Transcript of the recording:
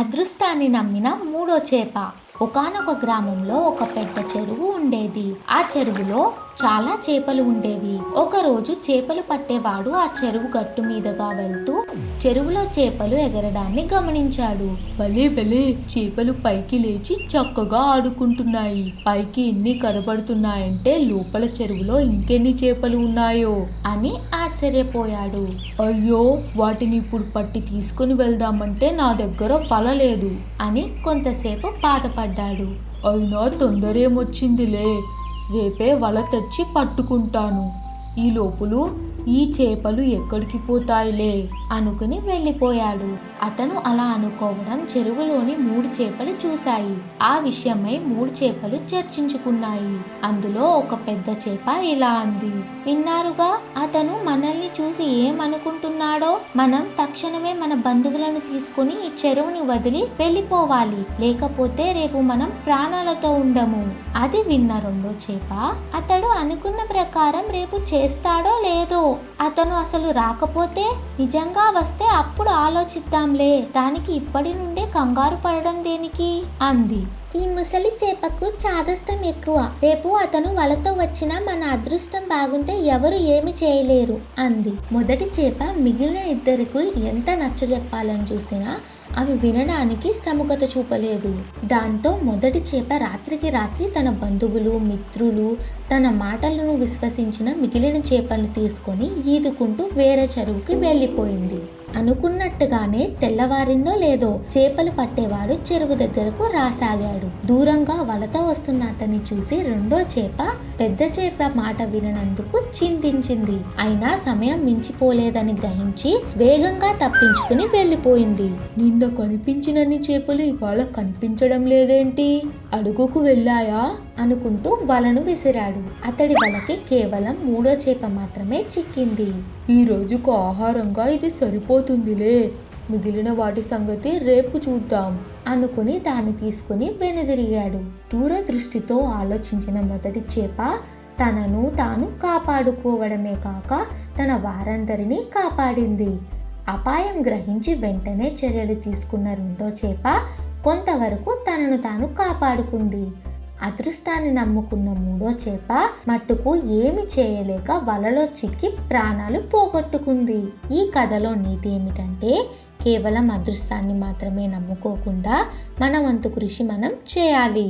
అదృష్టాన్ని నమ్మిన మూడో చేప. ఒకానొక గ్రామంలో ఒక పెద్ద చెరువు ఉండేది. ఆ చెరువులో చాలా చేపలు ఉండేవి. ఒకరోజు చేపలు పట్టేవాడు ఆ చెరువు గట్టు మీదుగా వెళ్తూ చెరువులో చేపలు ఎగరడాన్ని గమనించాడు. భలే భలే! చేపలు పైకి లేచి చక్కగా ఆడుకుంటున్నాయి. పైకి ఎన్ని కనబడుతున్నాయంటే లోపల చెరువులో ఇంకెన్ని చేపలు ఉన్నాయో అని ఆశ్చర్యపోయాడు. అయ్యో వాటిని ఇప్పుడు పట్టి తీసుకుని వెళ్దామంటే నా దగ్గర పల లేదు అని కొంతసేపు బాధపడ్డాడు. అయినా తొందరేమొచ్చిందిలే. రేపే వల తెచ్చి పట్టుకుంటాను. ఈ లోపులు ఈ చేపలు ఎక్కడికి పోతాయిలే అనుకుని వెళ్ళిపోయాడు. అతను అలా అనుకోవడం చెరువులోని మూడు చేపలు చూశాయి. ఆ విషయమై మూడు చేపలు చర్చించుకున్నాయి. అందులో ఒక పెద్ద చేప ఇలా అంది. విన్నారుగా అతను మనల్ని చూసి ఏమనుకుంటున్నాడో? మనం తక్షణమే మన బంధువులను తీసుకుని ఈ చెరువుని వదిలి వెళ్ళిపోవాలి. లేకపోతే రేపు మనం ప్రాణాలతో ఉండము. అది విన్న రెండో చేప అతడు అనుకున్న ప్రకారం రేపు చేస్తాడో లేదో అతను అసలు రాకపోతే నిజంగా వస్తే అప్పుడు ఆలోచిద్దాంలే. దానికి ఇప్పటి నుండే కంగారు పడడం దేనికి? అంది. ఈ ముసలి చేపకు చాదస్తం ఎక్కువ. రేపు అతను వలతో వచ్చినా మన అదృష్టం బాగుంటే ఎవరు ఏమి చేయలేరు అంది. మొదటి చేప మిగిలిన ఇద్దరికి ఎంత నచ్చజెప్పాలని చూసినా అవి వినడానికి సముఖత చూపలేదు. దాంతో మొదటి చేప రాత్రికి రాత్రి తన బంధువులు మిత్రులు తన మాటలను విశ్వసించిన మిగిలిన చేపలను తీసుకొని ఈదుకుంటూ వేరే చెరువుకి వెళ్ళిపోయింది. అనుకున్నట్టుగానే తెల్లవారిందో లేదో చేపలు పట్టేవాడు చెరువు దగ్గరకు రాసాగాడు. దూరంగా వలతో వస్తున్న అతన్ని చూసి రెండో చేప పెద్ద చేప మాట విననందుకు చింతించింది. అయినా సమయం మించిపోలేదని గ్రహించి వేగంగా తప్పించుకుని వెళ్ళిపోయింది. నిన్న కనిపించినన్ని చేపలు ఇవాళ కనిపించడం లేదేంటి? అడుగుకు వెళ్ళాయా? అనుకుంటూ వలను విసిరాడు. అతడి వలకి కేవలం మూడో చేప మాత్రమే చిక్కింది. ఈ రోజుకు ఆహారంగా ఇది సరిపోతుందిలే. మిగిలిన వాటి సంగతి రేపు చూద్దాం అనుకుని దాన్ని తీసుకుని వెనుదిరిగాడు. దూరదృష్టితో ఆలోచించిన మొదటి చేప తనను తాను కాపాడుకోవడమే కాక తన వారందరినీ కాపాడింది. అపాయం గ్రహించి వెంటనే చర్యలు తీసుకున్న రెండో చేప కొంతవరకు తనను తాను కాపాడుకుంది. అదృష్టాన్ని నమ్ముకున్న మూడో చేప మట్టుకు ఏమి చేయలేక వలలో చిక్కి ప్రాణాలు పోగొట్టుకుంది. ఈ కథలో నీతి ఏమిటంటే కేవలం అదృష్టాన్ని మాత్రమే నమ్ముకోకుండా మన వంతు కృషి మనం చేయాలి.